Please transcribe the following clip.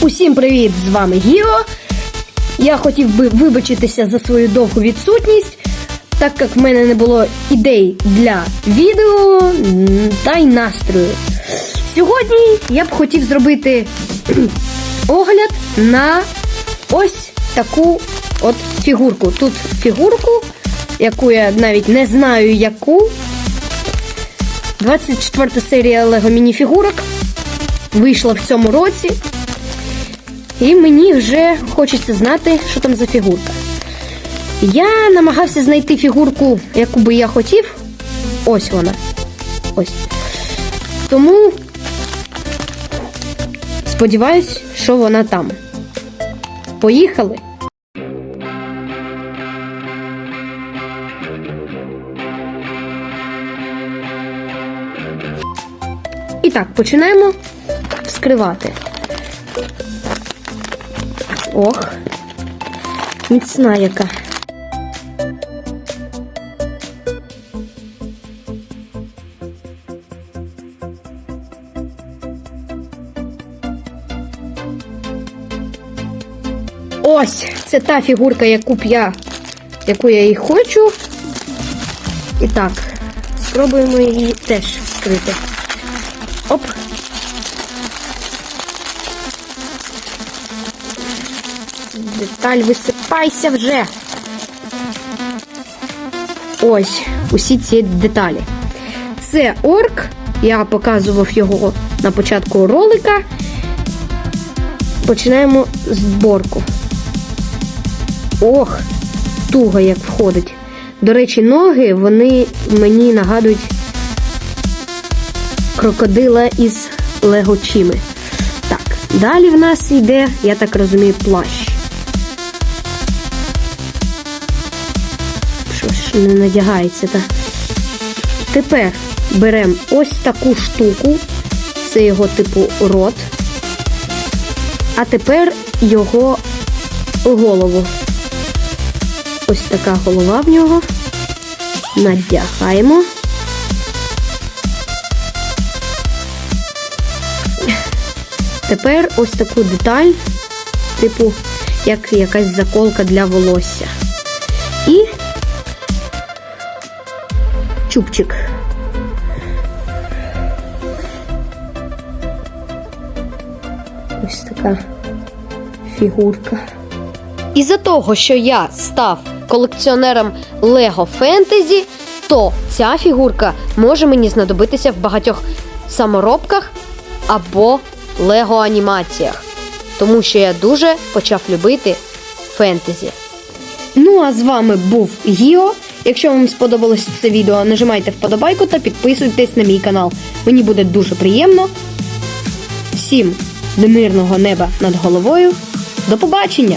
Усім привіт! З вами Гіо. Я хотів би вибачитися за свою довгу відсутність, так як в мене не було ідей для відео та й настрою. Сьогодні я б хотів зробити огляд на ось таку от фігурку. Тут фігурку, яку я навіть не знаю яку. 24 серія Лего мініфігурок вийшла в цьому році. І мені вже хочеться знати, що там за фігурка. Я намагався знайти фігурку, яку би я хотів. Ось вона. Ось. Тому сподіваюсь, що вона там. Поїхали! І так, починаємо вскривати. Ох, міцна яка. Ось, це та фігурка, яку б я, яку я і хочу. І так, спробуємо її теж вскрити. Оп. Деталь висипайся вже. Ось усі ці деталі. Це орк. Я показував його на початку ролика. Починаємо зборку. Ох, туго як входить. До речі, ноги вони мені нагадують крокодила із Лего Чіми. Так, далі в нас йде, я так розумію, плащ. Не надягається та. Тепер беремо ось таку штуку. Це його типу рот. А тепер його голову. Ось така голова в нього. Надягаємо. Тепер ось таку деталь, типу, як якась заколка для волосся. І чубчик. Ось така фігурка. Із-за того, що я став колекціонером Лего Фентезі, то ця фігурка може мені знадобитися в багатьох саморобках або Лего анімаціях, тому що я дуже почав любити фентезі. Ну а з вами був Гіо. Якщо вам сподобалось це відео, нажимайте вподобайку та підписуйтесь на мій канал. Мені буде дуже приємно. Всім мирного неба над головою. До побачення!